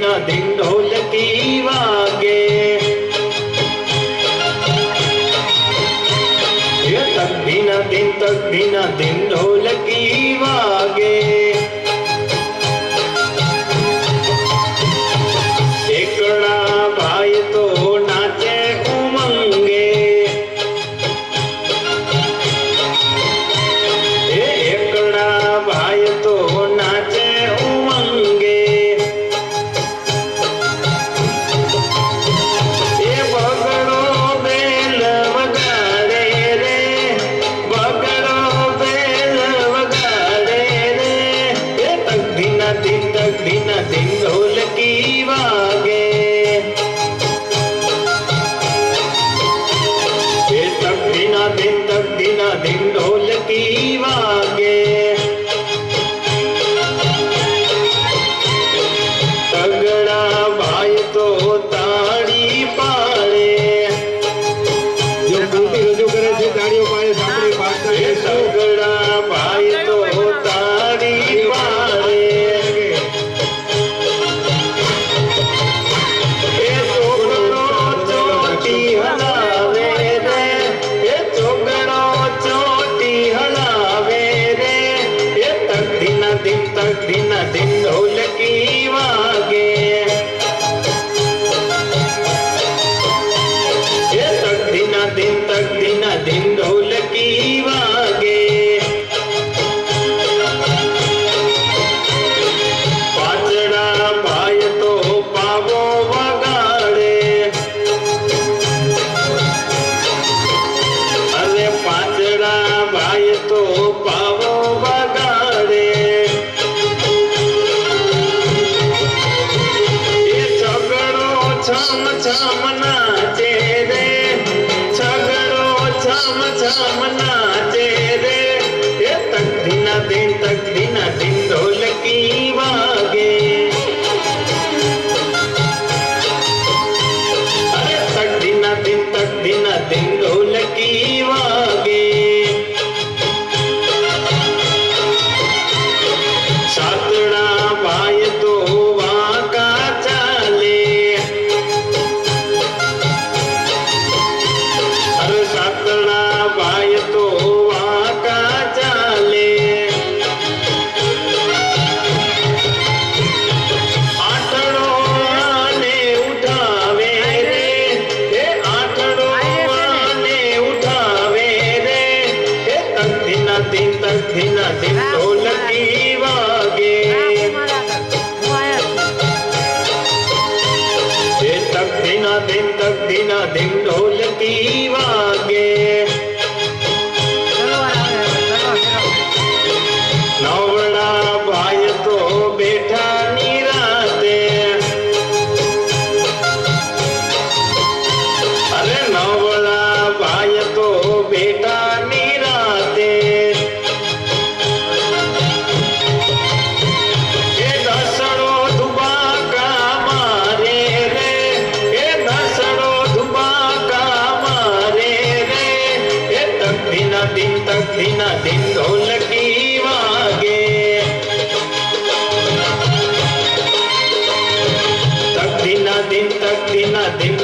ના ધીન ઢોલકી વાગે તકભી ના દિન તકભી ના દિન ઢોલકી વાગે ही દિના દિન તક દિના દિન ઢોલકી વાગે તક દિના દિન તક દિના દિન